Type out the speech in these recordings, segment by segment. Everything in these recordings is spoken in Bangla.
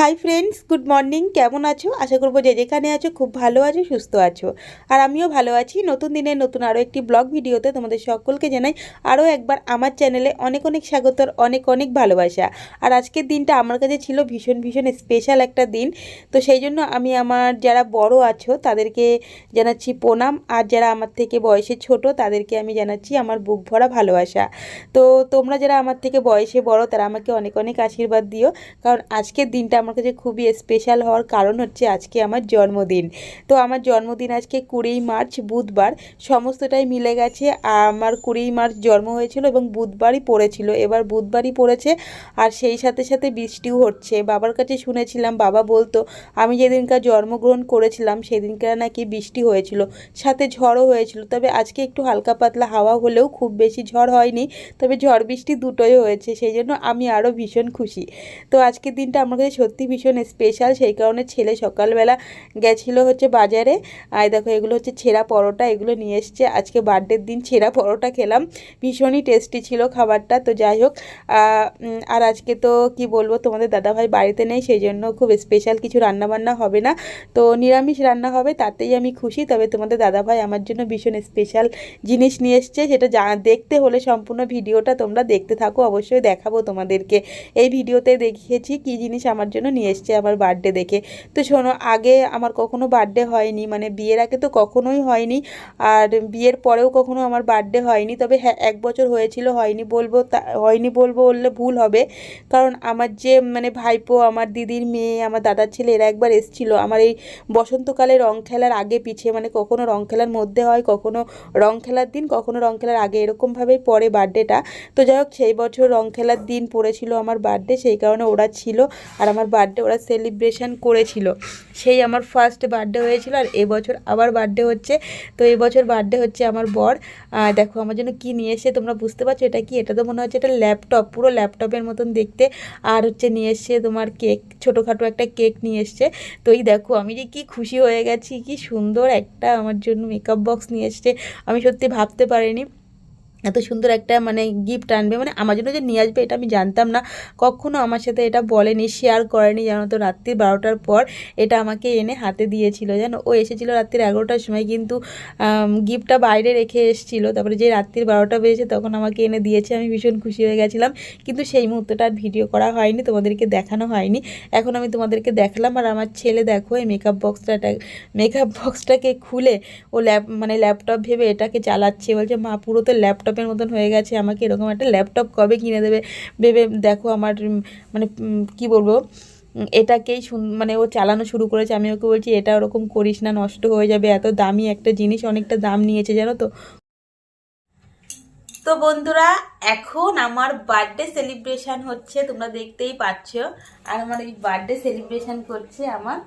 হাই ফ্রেন্ডস গুড মর্নিং কেমন আছো? আশা করব যে যেখানে আছো খুব ভালো আছো, সুস্থ আছো। আর আমিও ভালো আছি। নতুন দিনের নতুন আরও একটি ব্লগ ভিডিওতে তোমাদের সকলকে জানাই আরও একবার আমার চ্যানেলে অনেক অনেক স্বাগতর অনেক অনেক ভালোবাসা। আর আজকের দিনটা আমার কাছে ছিল ভীষণ ভীষণ স্পেশাল একটা দিন। তো সেই জন্য আমি আমার যারা বড় আছো তাদেরকে জানাচ্ছি প্রণাম। আর যারা আমার থেকে বয়সে ছোট তাদেরকে আমি জানাচ্ছি আমার বুক ভরা ভালোবাসা। তো তোমরা যারা আমার থেকে বয়সে বড় তারা আমাকে অনেক অনেক আশীর্বাদ দিও। কারণ আজকের দিনটা আমার কাছে খুবই স্পেশাল হওয়ার কারণ হচ্ছে আজকে আমার জন্মদিন। তো আমার জন্মদিন আজকে কুড়ি মার্চ, বুধবার, সমস্তটাই মিলে গেছে। আমার কুড়ি মার্চ জন্ম হয়েছিল এবং বুধবারই পড়েছিল। এবার বুধবারই পড়েছে আর সেই সাথে সাথে বৃষ্টিও হচ্ছে। বাবার কাছে শুনেছিলাম, বাবা বলতো, আমি যেদিনকার জন্মগ্রহণ করেছিলাম, সেদিনকার নাকি বৃষ্টি হয়েছিল। সাথে ঝড়ও হয়েছিল। তবে আজকে একটু হালকা পাতলা হাওয়া হলেও খুব বেশি ঝড় হয়নি। তবে ঝড় বৃষ্টি দুটোই হয়েছে। সেই জন্য আমি আরও ভীষণ খুশি। তো আজকের দিনটা আমার কাছে সত্যি ভীষণ স্পেশাল সেই কারণে ছেলে সকালবেলা গেছিল হচ্ছে বাজারে। আর দেখো, এগুলো হচ্ছে ছেঁড়া পরোটা, এগুলো নিয়ে এসছে। আজকে বার্থডের দিন ছেঁড়া পরোটা খেলাম। ভীষণই টেস্টি ছিল খাবারটা, তো যাই হোক আর আজকে তো কি বলব, তোমাদের দাদাভাই বাড়িতে নেই সেই জন্য খুব স্পেশাল কিছু রান্নাবান্না হবে না। তো নিরামিষ রান্না হবে, তাতেই আমি খুশি। তবে তোমাদের দাদাভাই আমার জন্য ভীষণ স্পেশাল জিনিস নিয়ে এসছে, সেটা দেখতে হলে সম্পূর্ণ ভিডিওটা তোমরা দেখতে থাকো, অবশ্যই দেখাবো তোমাদেরকে। এই ভিডিওতে দেখিয়েছি কি জিনিস আমার জন্য নিয়ে এসছে আমার বার্থডে দেখে। তো শোনো, আগে আমার কখনো বার্থডে হয়নি মানে বিয়ের আগে তো কখনোই হয়নি, আর বিয়ের পরেও কখনো আমার বার্থডে হয়নি, তবে হ্যাঁ এক বছর হয়েছিল, হয়নি বলব তা, হয়নি বলব বললে ভুল হবে। কারণ আমার যে মানে ভাইপো, আমার দিদির মেয়ে, আমার দাদার ছেলে, এরা একবার এসেছিল। আমার এই বসন্তকালে রং খেলার আগে পিছিয়ে মানে কখনো রং খেলার মধ্যে হয়, কখনো রং খেলার দিন, কখনো রং খেলার আগে, এরকমভাবেই পরে বার্থডেটা তো যাই হোক, সেই বছর রং খেলার দিন পড়েছিল আমার বার্থডে সেই কারণে ওরা ছিল, আর আমার বার্থডে ওরা সেলিব্রেশন করেছিল। সেই আমার ফার্স্ট বার্থডে হয়েছিল আর এবছর আবার বার্থডে হচ্ছে। তো এবছর বার্থডে হচ্ছে আমার বর। দেখো আমার জন্য কি নিয়ে এসে তোমরা বুঝতে পারছ? এটা কি? এটা তো মনে হচ্ছে এটা ল্যাপটপ পুরো ল্যাপটপের মতন দেখতে। আর হচ্ছে নিয়ে এসছে তোমার কেক ছোটোখাটো একটা কেক নিয়ে এসছে। তো এই দেখো আমি যে কি খুশি হয়ে গেছি, কি সুন্দর একটা আমার জন্য মেকআপ বক্স নিয়ে এসছে। আমি সত্যি ভাবতে পারিনি। এত সুন্দর একটা মানে গিফট আনবে। মানে আমার জন্য যে নিয়ে আসবে, এটা আমি জানতাম না। কখনো আমার সাথে এটা বলেনি শেয়ার করেনি, জানো তো রাত্রি বারোটার পর এটা আমাকে এনে হাতে দিয়েছিল, জানো? ও এসেছিল রাত্রির এগারোটার সময়, কিন্তু গিফটটা বাইরে রেখে এসেছিল। তারপরে যে রাত্রির বারোটা বেজেছে, তখন আমাকে এনে দিয়েছে, আমি ভীষণ খুশি হয়ে গেছিলাম। কিন্তু সেই মুহূর্তটা আর ভিডিও করা হয়নি, তোমাদেরকে দেখানো হয়নি। এখন আমি তোমাদেরকে দেখালাম, আর আমার ছেলে দেখো, এই মেকআপ বক্সটা মেকআপ বক্সটাকে খুলে, ও ল্যাপ মানে ল্যাপটপ ভেবে এটাকে চালাচ্ছে। বলছে, মা, পুরো তো ল্যাপটপের মতন হয়ে গেছে, আমাকে এরকম একটা ল্যাপটপ কবে কিনে দেবে? ভেবে দেখো আমার মানে কি বলব? এটাকেই মানে ও চালানো শুরু করেছে, আমি ওকে বলছি, এটা ওরকম করিস না, নষ্ট হয়ে যাবে, এত দামি একটা জিনিস, অনেকটা দাম নিয়েছে, জানো তো? তো বন্ধুরা, এখন আমার বার্থডে সেলিব্রেশন হচ্ছে, তোমরা দেখতেই পাচ্ছ। আর আমার এই বার্থডে সেলিব্রেশন করছে আমার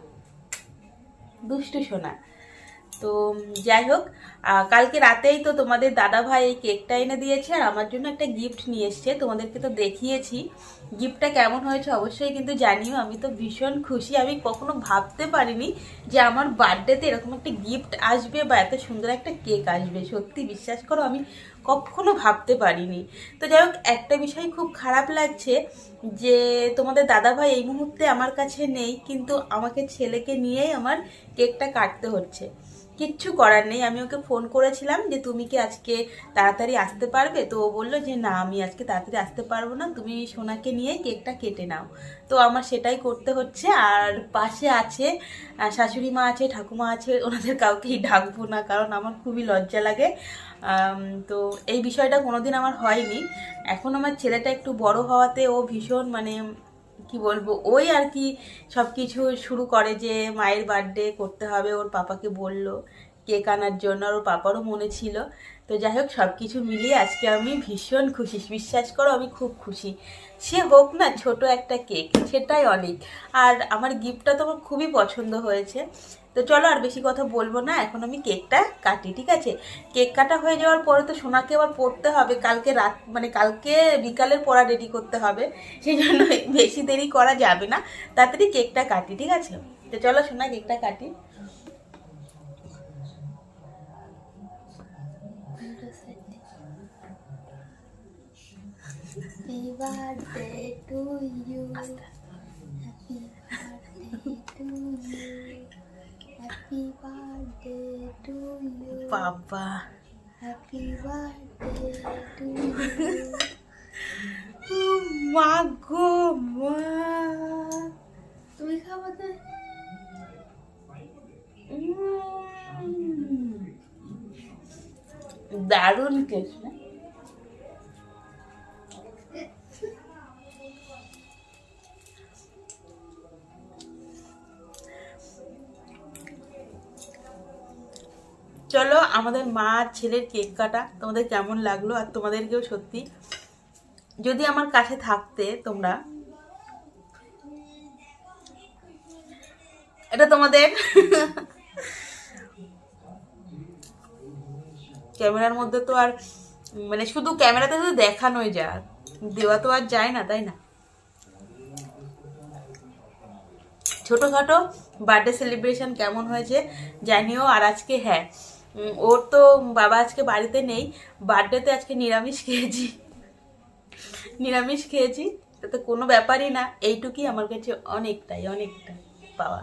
দুষ্টু সোনা। তো যাই হোক কালকে রাতেই তো তোমাদের দাদা ভাই এই কেকটা এনে দিয়েছে আর আমার জন্য একটা গিফট নিয়ে এসছে। তোমাদেরকে তো দেখিয়েছি। গিফটটা কেমন হয়েছে অবশ্যই কিন্তু জানিও। আমি তো ভীষণ খুশি। আমি কখনো ভাবতে পারিনি যে আমার বার্থডেতে এরকম একটা গিফট আসবে বা এত সুন্দর একটা কেক আসবে। সত্যি বিশ্বাস করো, আমি কখনো ভাবতে পারিনি। তো যাই হোক, একটা বিষয় খুব খারাপ লাগছে যে তোমাদের দাদাভাই এই মুহূর্তে আমার কাছে নেই, কিন্তু আমাকে ছেলেকে নিয়েই আমার কেকটা কাটতে হচ্ছে। কিচ্ছু করার নেই। আমি ওকে ফোন করেছিলাম যে, তুমি কি আজকে তাড়াতাড়ি আসতে পারবে? তো ও বলল যে, না, আমি আজকে তাড়াতাড়ি আসতে পারব না। তুমি সোনাকে নিয়ে কেকটা কেটে নাও। তো আমার সেটাই করতে হচ্ছে। আর পাশে আছে শাশুড়ি মা আছে, ঠাকুমা আছে, ওনাদের কাউকেই ডাকবো না, কারণ আমার খুবই লজ্জা লাগে। তো এই বিষয়টা কোনোদিন আমার হয়নি। এখন আমার ছেলেটা একটু বড় হওয়াতে ও ভীষণ মানে কি বলব, ওই আর কি সব কিছু শুরু করে যে মায়ের বার্থডে করতে হবে, ওর পাপাকে বলল। কেক আনার জন্য আর পাপারও মনে ছিল। তো যাই হোক সব কিছু মিলিয়ে আজকে আমি ভীষণ খুশি। বিশ্বাস করো, আমি খুব খুশি। সে হোক না, ছোট একটা কেক, সেটাই অনেক। আর আমার গিফটটা তো আমার খুবই পছন্দ হয়েছে। তো চলো আর বেশি কথা বলব না, এখন আমি কেকটা কাটি, ঠিক আছে? কেক কাটা হয়ে যাওয়ার পরে তো সোনাকে আবার পড়তে হবে। কালকে রাত মানে কালকে বিকালের পড়া রেডি করতে হবে। সেই জন্য বেশি দেরি করা যাবে না। তাড়াতাড়ি কেকটা কাটি, ঠিক আছে? তো চলো সোনা, কেকটা কাটি। Happy birthday to you happy birthday to you happy birthday to you বাবা হ্যাপি বার্থডে টু ইউ মা গো মা তুমি খাব দারুণ কেক চলো, আমাদের মা আর ছেলের কেক কাটা। তোমাদের কেমন লাগল আর তোমাদেরকেও সত্যি। যদি আমার কাছে থাকতে তোমরা, এটা তোমাদের। ক্যামেরার মধ্যে তো আর মানে শুধু ক্যামেরাতে শুধু দেখানোই যায় দেওয়া তো আর যায় না, তাই না? ছোটোখাটো বার্থডে সেলিব্রেশন কেমন হয়েছে জানিও, আর আজকে হ্যাঁ ওর তো বাবা আজকে বাড়িতে নেই বার্থডেতে আজকে নিরামিষ খেয়েছি। নিরামিষ খেয়েছি তাতে কোনো ব্যাপারই না এইটুকুই আমার কাছে অনেকটাই অনেকটাই পাওয়া।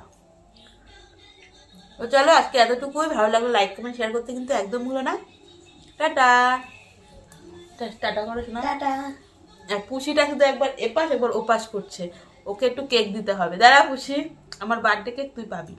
তো চলো আজকে এতটুকুই। ভালো লাগল লাইক কমেন্ট শেয়ার করতে কিন্তু একদম ভুলো না। টাটা। টাটা করে শোনা টাটা। আর পুষিটা শুধু একবার এপাশ একবার ওপাশ করছে। ওকে একটু কেক দিতে হবে। দাঁড়া পুষি আমার বার্থডে কেক তুই পাবি।